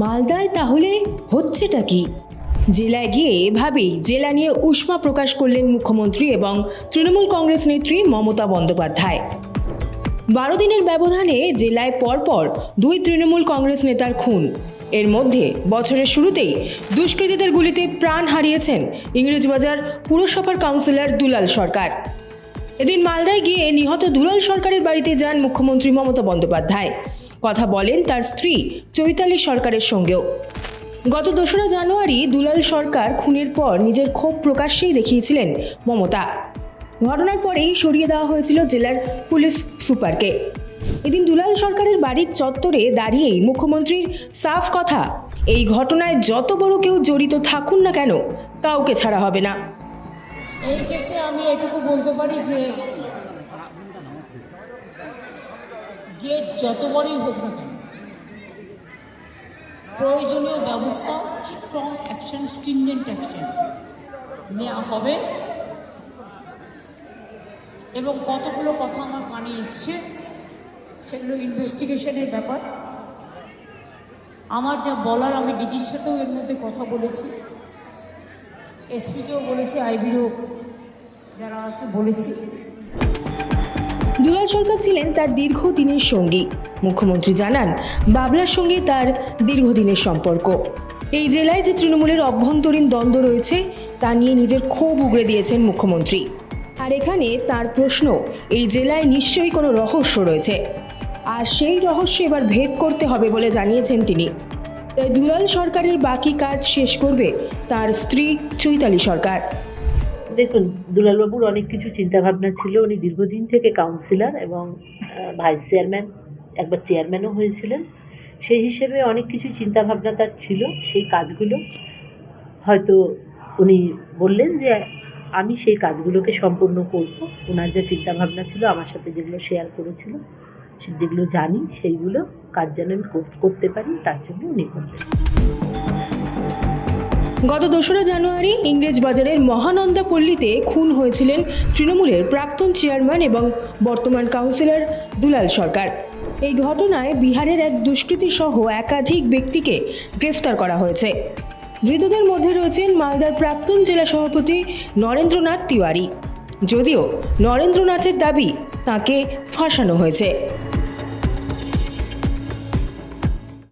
মালদায় তাহলে হচ্ছেটা কি? জেলায় গিয়ে এভাবেই জেলা নিয়ে উষ্মা প্রকাশ করলেন মুখ্যমন্ত্রী এবং তৃণমূল কংগ্রেস নেত্রী মমতা বন্দ্যোপাধ্যায়। বারো দিনের ব্যবধানে জেলায় পরপর দুই তৃণমূল কংগ্রেস নেতার খুন। এর মধ্যে বছরের শুরুতেই দুষ্কৃতীদের গুলিতে প্রাণ হারিয়েছেন ইংরেজবাজার পুরসভার কাউন্সিলর দুলাল সরকার। এদিন মালদায় গিয়ে নিহত দুলাল সরকারের বাড়িতে যান মুখ্যমন্ত্রী মমতা বন্দ্যোপাধ্যায়। কথা বলেন তার স্ত্রী চৈতালি সরকারের সঙ্গেও। গত দোসরা জানুয়ারি দুলাল সরকার খুনের পর নিজের ক্ষোভ প্রকাশ্যেই দেখিয়েছিলেন মমতা। ঘটনার পরেই সরিয়ে দেওয়া হয়েছিল জেলার পুলিশ সুপারকে। এদিন দুলাল সরকারের বাড়ির চত্বরে দাঁড়িয়েই মুখ্যমন্ত্রীর সাফ কথা, এই ঘটনায় যত বড় কেউ জড়িত থাকুন না কেন, কাউকে ছাড়া হবে না। এই কেসে আমি এটুকু বলতে পারি যে যে যত বড়ই হোক না কেন, প্রয়োজনীয় ব্যবস্থা স্ট্রং অ্যাকশন স্ট্রিনজেন্ট অ্যাকশন নেওয়া হবে। এবং কতগুলো কথা আমার কানে এসছে, সেগুলো ইনভেস্টিগেশনের ব্যাপার। আমার যা বলার, আমি ডিজির সাথেও এর মধ্যে কথা বলেছি। এসপিকেও বলেছি, আইবিরও যারা আছে বলেছি। দুলাল সরকার ছিলেন তার দীর্ঘদিনের সঙ্গী। মুখ্যমন্ত্রী জানান, বাবলার সঙ্গে তার দীর্ঘদিনের সম্পর্ক। এই জেলায় যে তৃণমূলের অভ্যন্তরীণ দ্বন্দ্ব রয়েছে, তা নিয়ে নিজের ক্ষোভ উগড়ে দিয়েছেন মুখ্যমন্ত্রী। আর এখানে তার প্রশ্ন, এই জেলায় নিশ্চয়ই কোনো রহস্য রয়েছে? আর সেই রহস্য এবার ভেদ করতে হবে বলে জানিয়েছেন তিনি। তাই দুলাল সরকারের বাকি কাজ শেষ করবে তার স্ত্রী চৈতালি সরকার। দেখুন, দুলালবাবুর অনেক কিছু চিন্তাভাবনা ছিল। উনি দীর্ঘদিন থেকে কাউন্সিলর এবং ভাইস চেয়ারম্যান একবার চেয়ারম্যানও হয়েছিলেন। সেই হিসেবে অনেক কিছু চিন্তাভাবনা তার ছিল। সেই কাজগুলো হয়তো উনি বললেন যে, আমি সেই কাজগুলোকে সম্পূর্ণ করব। ওনার যে চিন্তাভাবনা ছিল, আমার সাথে যেগুলো শেয়ার করেছিল যেগুলো জানি, সেইগুলো কাজ যেন আমি করতে পারি, তার জন্য উনি করলেন গত দোসরা জানুয়ারি ইংরেজ বাজারের মহানন্দা পল্লীতে খুন হয়েছিলেন তৃণমূলের প্রাক্তন চেয়ারম্যান এবং বর্তমান কাউন্সিলর দুলাল সরকার। এই ঘটনায় বিহারের এক দুষ্কৃতী সহ একাধিক ব্যক্তিকে গ্রেফতার করা হয়েছে। ধৃতদের মধ্যে রয়েছেন মালদার প্রাক্তন জেলা সভাপতি নরেন্দ্রনাথ তিওয়ারি। যদিও নরেন্দ্রনাথের দাবি তাকে ফাঁসানো হয়েছে।